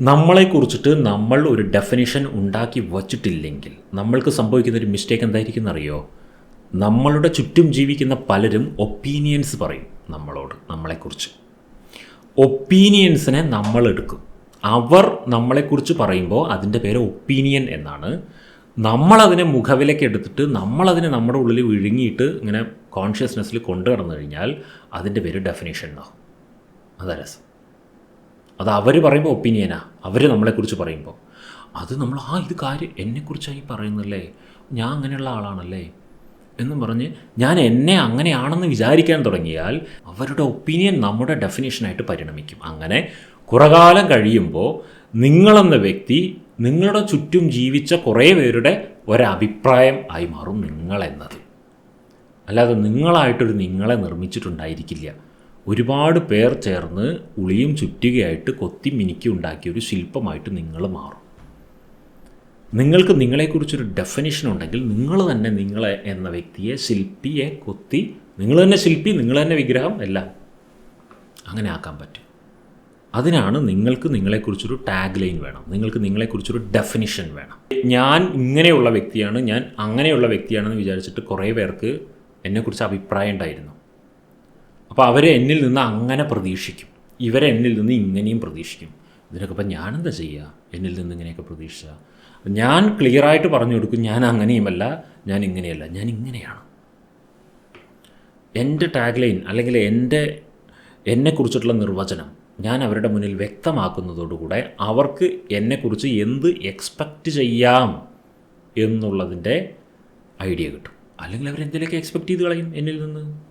നമ്മളെക്കുറിച്ചിട്ട് നമ്മൾ ഒരു ഡെഫിനിഷൻ ഉണ്ടാക്കി വച്ചിട്ടില്ലെങ്കിൽ നമ്മൾക്ക് സംഭവിക്കുന്ന ഒരു മിസ്റ്റേക്ക് എന്തായിരിക്കും എന്നറിയോ? നമ്മളുടെ ചുറ്റും ജീവിക്കുന്ന പലരും ഒപ്പീനിയൻസ് പറയും നമ്മളോട് നമ്മളെക്കുറിച്ച്. ഒപ്പീനിയൻസിനെ നമ്മൾ എടുക്കും. അവർ നമ്മളെക്കുറിച്ച് പറയുമ്പോൾ അതിന്റെ പേര് ഒപ്പീനിയൻ എന്നാണ്. നമ്മളതിനെ മുഖവിലേക്ക് എടുത്തിട്ട് നമ്മളതിനെ നമ്മുടെ ഉള്ളിൽ വിഴുങ്ങിയിട്ട് ഇങ്ങനെ കോൺഷ്യസ്നെസ്സിൽ കൊണ്ടു കടന്നു കഴിഞ്ഞാൽ അതിന്റെ പേര് ഡെഫിനേഷൻ എന്നാകും അതാ രസം. അത് അവർ പറയുമ്പോൾ ഒപ്പീനിയനാ അവർ നമ്മളെക്കുറിച്ച് പറയുമ്പോൾ അത് നമ്മൾ ആ ഇത് കാര്യം എന്നെക്കുറിച്ചായി പറയുന്നല്ലേ? ഞാൻ അങ്ങനെയുള്ള ആളാണല്ലേ? എന്നും പറഞ്ഞ് ഞാൻ എന്നെ അങ്ങനെയാണെന്ന് വിചാരിക്കാൻ തുടങ്ങിയാൽ അവരുടെ ഒപ്പീനിയൻ നമ്മുടെ ഡെഫിനേഷനായിട്ട് പരിണമിക്കും. അങ്ങനെ കുറകാലം കഴിയുമ്പോൾ നിങ്ങളെന്ന വ്യക്തി നിങ്ങളുടെ ചുറ്റും ജീവിച്ച കുറേ പേരുടെ ഒരഭിപ്രായം ആയി മാറും നിങ്ങളെന്നത്. അല്ലാതെ നിങ്ങളായിട്ടൊരു നിങ്ങളെ നിർമ്മിച്ചിട്ടുണ്ടായിരിക്കില്ല. ഒരുപാട് പേർ ചേർന്ന് ഉളിയും ചുറ്റുകയായിട്ട് കൊത്തി മിനുക്കി ഉണ്ടാക്കിയ ഒരു ശില്പമായിട്ട് നിങ്ങൾ മാറും. നിങ്ങൾക്ക് നിങ്ങളെക്കുറിച്ചൊരു ഡെഫിനിഷൻ ഉണ്ടെങ്കിൽ നിങ്ങൾ തന്നെ നിങ്ങളെ എന്ന വ്യക്തിയെ ശില്പിയെ കൊത്തി നിങ്ങൾ തന്നെ ശില്പി നിങ്ങൾ തന്നെ വിഗ്രഹം എല്ലാം അങ്ങനെ ആക്കാൻ പറ്റും. അതിനാണ് നിങ്ങൾക്ക് നിങ്ങളെക്കുറിച്ചൊരു ടാഗ് ലൈൻ വേണം. നിങ്ങൾക്ക് നിങ്ങളെക്കുറിച്ചൊരു ഡെഫിനിഷൻ വേണം. ഞാൻ ഇങ്ങനെയുള്ള വ്യക്തിയാണ് ഞാൻ അങ്ങനെയുള്ള വ്യക്തിയാണെന്ന് വിചാരിച്ചിട്ട് കുറേ പേർക്ക് എന്നെക്കുറിച്ച് അഭിപ്രായം ഉണ്ടായിരുന്നു. അപ്പോൾ അവർ എന്നിൽ നിന്ന് അങ്ങനെ പ്രതീക്ഷിക്കും. ഇവരെ എന്നിൽ നിന്ന് ഇങ്ങനെയും പ്രതീക്ഷിക്കും. ഇതിനൊക്കെ ഇപ്പം ഞാനെന്താ ചെയ്യുക എന്നിൽ നിന്ന് ഇങ്ങനെയൊക്കെ പ്രതീക്ഷിച്ച? ഞാൻ ക്ലിയറായിട്ട് പറഞ്ഞു കൊടുക്കും ഞാൻ അങ്ങനെയുമല്ല ഞാൻ ഇങ്ങനെയല്ല ഞാൻ ഇങ്ങനെയാണ്. എന്റെ ടാഗ് ലൈൻ അല്ലെങ്കിൽ എന്റെ എന്നെക്കുറിച്ചിട്ടുള്ള നിർവചനം ഞാൻ അവരുടെ മുന്നിൽ വ്യക്തമാക്കുന്നതോടുകൂടെ അവർക്ക് എന്നെക്കുറിച്ച് എന്ത് എക്സ്പെക്റ്റ് ചെയ്യാം എന്നുള്ളതിന്റെ ഐഡിയ കിട്ടും. അല്ലെങ്കിൽ അവരെന്തെങ്കിലുമൊക്കെ എക്സ്പെക്റ്റ് ചെയ്ത് കളയും എന്നിൽ നിന്ന്?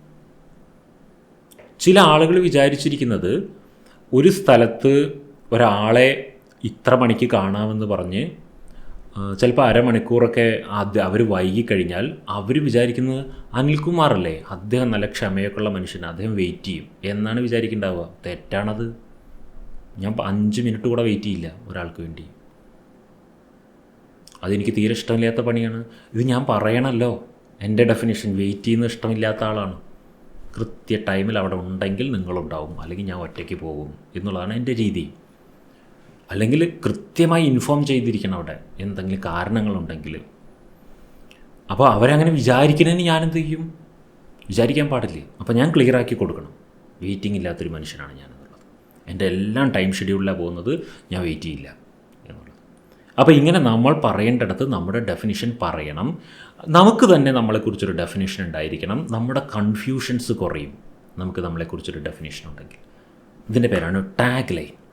ചില ആളുകൾ വിചാരിച്ചിരിക്കുന്നത് ഒരു സ്ഥലത്ത് ഒരാളെ ഇത്ര മണിക്ക് കാണാമെന്ന് പറഞ്ഞ് ചിലപ്പോൾ അരമണിക്കൂറൊക്കെ ആദ്യം അവർ വൈകിക്കഴിഞ്ഞാൽ അവർ വിചാരിക്കുന്നത് അനിൽകുമാറല്ലേ അദ്ദേഹം നല്ല ക്ഷമയൊക്കെ ഉള്ള മനുഷ്യനാണ് അദ്ദേഹം വെയിറ്റ് ചെയ്യും എന്നാണ് വിചാരിക്കേണ്ടാവുക തെറ്റാണത്. ഞാൻ അഞ്ച് മിനിറ്റ് കൂടെ വെയിറ്റ് ചെയ്യില്ല ഒരാൾക്ക് വേണ്ടി. അതെനിക്ക് തീരെ ഇഷ്ടമില്ലാത്ത പണിയാണ്. ഇത് ഞാൻ പറയണമല്ലോ എന്റെ ഡെഫിനേഷൻ വെയിറ്റ് ചെയ്യുന്ന ഇഷ്ടമില്ലാത്ത ആളാണ്. കൃത്യ ടൈമിൽ അവിടെ ഉണ്ടെങ്കിൽ നിങ്ങളുണ്ടാവും. അല്ലെങ്കിൽ ഞാൻ ഒറ്റയ്ക്ക് പോകും എന്നുള്ളതാണ് എന്റെ രീതി. അല്ലെങ്കിൽ കൃത്യമായി ഇൻഫോം ചെയ്തിരിക്കണം അവിടെ എന്തെങ്കിലും കാരണങ്ങളുണ്ടെങ്കിൽ. അപ്പോൾ അവരങ്ങനെ വിചാരിക്കുന്നതിന് ഞാനെന്ത് ചെയ്യും? വിചാരിക്കാൻ പാടില്ലേ? അപ്പോൾ ഞാൻ ക്ലിയർ ആക്കി കൊടുക്കണം. വെയിറ്റിംഗ് ഇല്ലാത്തൊരു മനുഷ്യനാണ് ഞാനെന്നുള്ളത്. എന്റെ എല്ലാം ടൈം ഷെഡ്യൂളിലാണ് പോകുന്നത്. ഞാൻ വെയിറ്റ് ചെയ്യില്ല. അപ്പോൾ ഇങ്ങനെ നമ്മൾ പറയേണ്ടടത്ത് നമ്മുടെ ഡെഫിനിഷൻ പറയണം. നമുക്ക് തന്നെ നമ്മളെക്കുറിച്ചൊരു ഡെഫിനേഷൻ ഉണ്ടായിരിക്കണം. നമ്മുടെ കൺഫ്യൂഷൻസ് കുറയും. നമുക്ക് നമ്മളെക്കുറിച്ചൊരു ഡെഫിനേഷൻ ഉണ്ടെങ്കിൽ. ഇതിന്റെ പേരാണ് ടാഗ് ലൈൻ